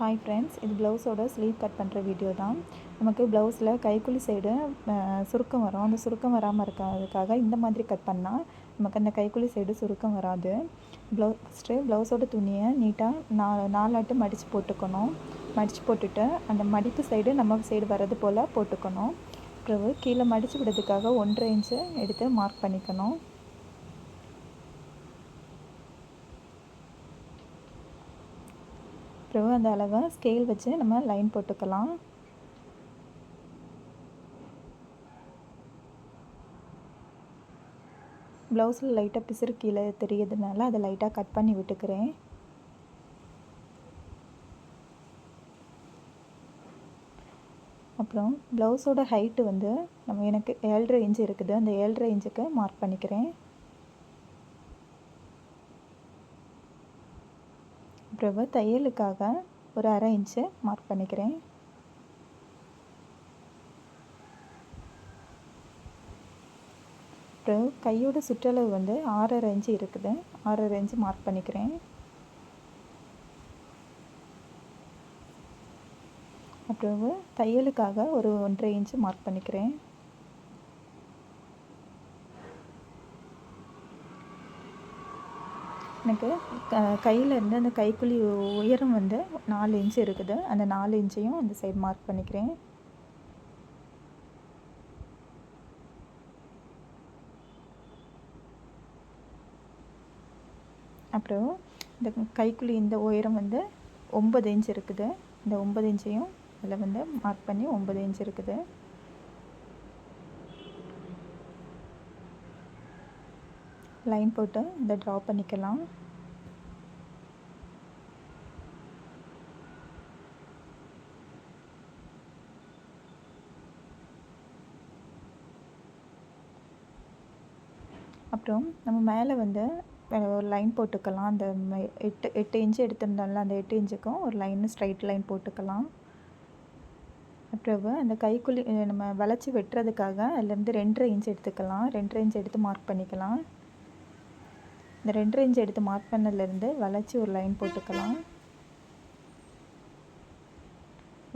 Hi friends இது ப்ளவுஸோட sleeve cut பண்ணுற வீடியோ தான். நமக்கு ப்ளவுஸில் கைக்குழி சைடு சுருக்கம் வரும். அந்த சுருக்கம் வராமல் இருக்கிறதுக்காக இந்த மாதிரி கட் பண்ணால் நமக்கு அந்த கைக்குழி சைடு சுருக்கம் வராது. ப்ளவு ஃபஸ்ட்டு ப்ளவுஸோட துணியை நீட்டாக நா நாலாட்டு மடித்து போட்டுக்கணும். மடித்து போட்டுட்டு அந்த மடிப்பு சைடு நம்ம சைடு வர்றது போல் போட்டுக்கணும். பிறகு கீழே மடித்து விடுறதுக்காக ஒன்றரை இன்ச்சு எடுத்து மார்க் பண்ணிக்கணும். பிறகு அந்த அளவை ஸ்கேல் வச்சு நம்ம லைன் போட்டுக்கலாம். ப்ளவுஸில் லைட்டாக பிசுறு கீழே தெரியறதுனால அதை லைட்டாக கட் பண்ணி விட்டுக்கிறேன். அப்புறம் ப்ளவுஸோட ஹைட்டு வந்து நம்ம எனக்கு ஏழரை இன்ச்சு இருக்குது. அந்த ஏழரை இன்ச்சுக்கு மார்க் பண்ணிக்கிறேன். பிறகு தையலுக்காக ஒரு அரை இன்ச்சு மார்க் பண்ணிக்கிறேன். அப்புறம் கையோட சுற்றளவு வந்து ஆறரை இன்ச்சு இருக்குது. ஆறரை இன்ச்சு மார்க் பண்ணிக்கிறேன். அப்புறம் தையலுக்காக ஒரு ஒன்றரை இன்ச்சு மார்க் பண்ணிக்கிறேன். எனக்கு கையில் இருந்து அந்த கைக்குழி உயரம் வந்து நாலு இன்ச்சு இருக்குது. அந்த நாலு இன்ச்சையும் அந்த சைடு மார்க் பண்ணிக்கிறேன். அப்புறம் இந்த கைக்குழி இந்த உயரம் வந்து ஒம்பது இன்ச் இருக்குது. இந்த ஒம்பது இன்ச்சையும் அதில் வந்து மார்க் பண்ணி ஒம்பது இன்ச் இருக்குது. லைன் போட்டு இதை ட்ரா பண்ணிக்கலாம். அப்புறம் நம்ம மேலே வந்து ஒரு லைன் போட்டுக்கலாம். அந்த எட்டு எட்டு இன்ச்சு எடுத்திருந்தோம்ல அந்த எட்டு இன்ச்சுக்கும் ஒரு லைன் ஸ்ட்ரைட் லைன் போட்டுக்கலாம். அப்புறம் அந்த கைக்குழி நம்ம வளைச்சி வெட்டுறதுக்காக அதுலேருந்து ரெண்டரை இன்ச் எடுத்துக்கலாம். ரெண்டரை இன்ச் எடுத்து மார்க் பண்ணிக்கலாம். இந்த ரெண்டு இன்ச் எடுத்து மார்க் பண்ணதுலேருந்து வளைச்சி ஒரு லைன் போட்டுக்கலாம்.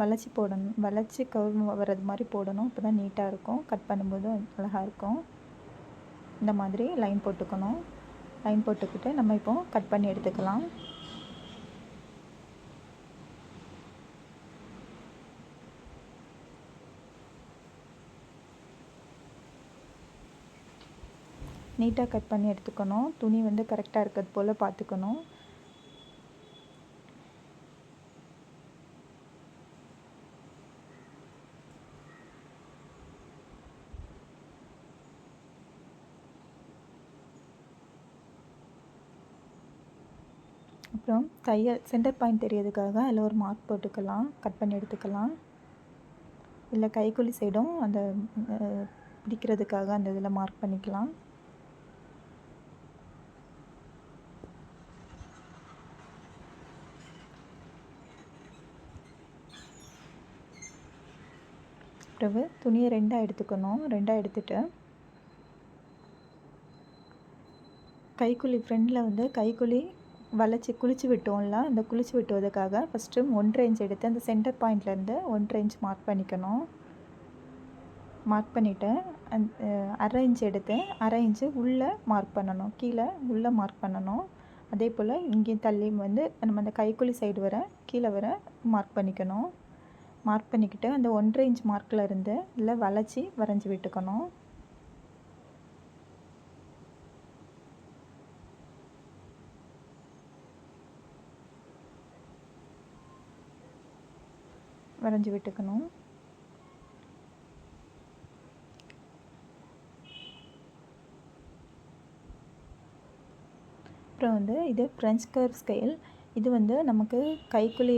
வளைச்சி போடணும். வளைச்சி கவு வர்றது மாதிரி போடணும். அப்போ தான் நீட்டாக இருக்கும். கட் பண்ணும்போது அழகாக இருக்கும். இந்த மாதிரி லைன் போட்டுக்கணும். லைன் போட்டுக்கிட்டு நம்ம இப்போ கட் பண்ணி எடுத்துக்கலாம். நீட்டாக கட் பண்ணி எடுத்துக்கணும். துணி வந்து கரெக்டாக இருக்கிறது போல் பார்த்துக்கணும். அப்புறம் தையல் சென்டர் பாயிண்ட் தெரியறதுக்காக அதில் ஒரு மார்க் போட்டுக்கலாம். கட் பண்ணி எடுத்துக்கலாம். இல்லை கைக்குழி சைடும் அந்த பிடிக்கிறதுக்காக அந்த இதில் மார்க் பண்ணிக்கலாம். பிறகு துணியை ரெண்டாக எடுத்துக்கணும். ரெண்டாக எடுத்துட்டு கைக்குழி ஃப்ரெண்டில் வந்து கைக்குழி வளைச்சி குளிச்சு விட்டோம்ல அந்த குளிச்சு விட்டுவதுக்காக ஃபஸ்ட்டு ஒன்றரை இன்ச் எடுத்து அந்த சென்டர் பாயிண்ட்லேருந்து ஒன்றரை இன்ச் மார்க் பண்ணிக்கணும். மார்க் பண்ணிவிட்டு அந் அரை இன்ச் எடுத்து அரை இன்ச்சு உள்ளே மார்க் பண்ணணும். கீழே உள்ளே மார்க் பண்ணணும். அதே போல் இங்கேயும் தள்ளி வந்து நம்ம அந்த கைக்குழி சைடு வர கீழே வர மார்க் பண்ணிக்கணும். மார்க் பண்ணிக்கிட்டு அந்த ஒன்றரை இன்ச் மார்க்கில் இருந்து இல்லை வளைச்சி வரைஞ்சி விட்டுக்கணும். வரைஞ்சி விட்டுக்கணும். அப்புறம் வந்து இது ஃப்ரெஞ்ச் கர்வ் ஸ்கேல் இது வந்து நமக்கு கைக்குழி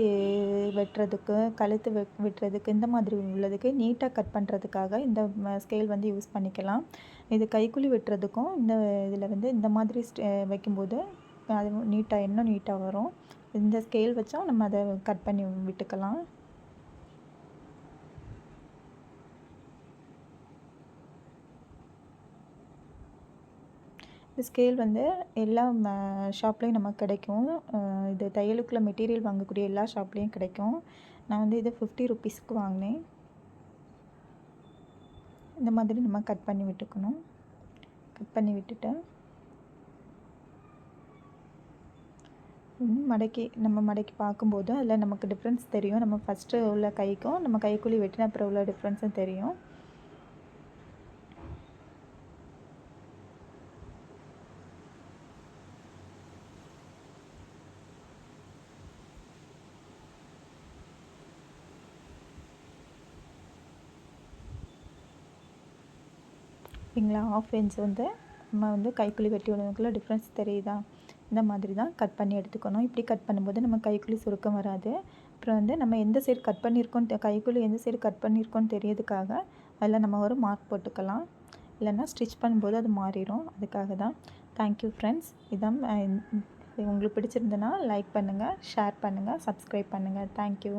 வெட்டுறதுக்கு கழுத்து வெ வெட்டுறதுக்கு இந்த மாதிரி உள்ளதுக்கு நீட்டாக கட் பண்ணுறதுக்காக இந்த ஸ்கேல் வந்து யூஸ் பண்ணிக்கலாம். இது கைக்குழி வெட்டுறதுக்கும் இந்த இதில் வந்து இந்த மாதிரி வைக்கும்போது அது நீட்டாக இன்னும் நீட்டாக வரும். இந்த ஸ்கேல் வச்சா நம்ம அதை கட் பண்ணி விட்டுக்கலாம். இந்த ஸ்கேல் வந்து எல்லா ஷாப்லேயும் நமக்கு கிடைக்கும். இது தையலுக்குள்ள மெட்டீரியல் வாங்கக்கூடிய எல்லா ஷாப்லேயும் கிடைக்கும். நான் வந்து இதை ஃபிஃப்டி ருபீஸ்க்கு வாங்கினேன். இந்த மாதிரி நம்ம கட் பண்ணி விட்டுக்கணும். கட் பண்ணி விட்டுட்டு. மடக்கி நம்ம மடக்கி பார்க்கும்போது அதில் நமக்கு டிஃப்ரென்ஸ் தெரியும். நம்ம ஃபஸ்ட்டு உள்ள கைக்கும் நம்ம கைக்குழி வெட்டின அப்புறம் உள்ள டிஃப்ரென்ஸும் தெரியும். ஓகேங்களா ஆஃப் இன்ச் வந்து நம்ம வந்து கைக்குழி வெட்டி விடுறதுக்குள்ள டிஃப்ரென்ஸ் தெரியுதா? இந்த மாதிரி தான் கட் பண்ணி எடுத்துக்கணும். இப்படி கட் பண்ணும்போது நம்ம கைக்குழி சுருக்கம் வராது. அப்புறம் வந்து நம்ம எந்த சைடு கட் பண்ணியிருக்கோம் கைக்குழி எந்த சைடு கட் பண்ணியிருக்கோன்னு தெரியதுக்காக அதில் நம்ம ஒரு மார்க் போட்டுக்கலாம். இல்லைன்னா ஸ்டிச் பண்ணும்போது அது மாறிடும். அதுக்காக தான் தேங்க்யூ ஃப்ரெண்ட்ஸ் இதான் உங்களுக்கு பிடிச்சிருந்ததுன்னா லைக் பண்ணுங்கள் ஷேர் பண்ணுங்கள் சப்ஸ்கிரைப் பண்ணுங்கள் தேங்க்யூ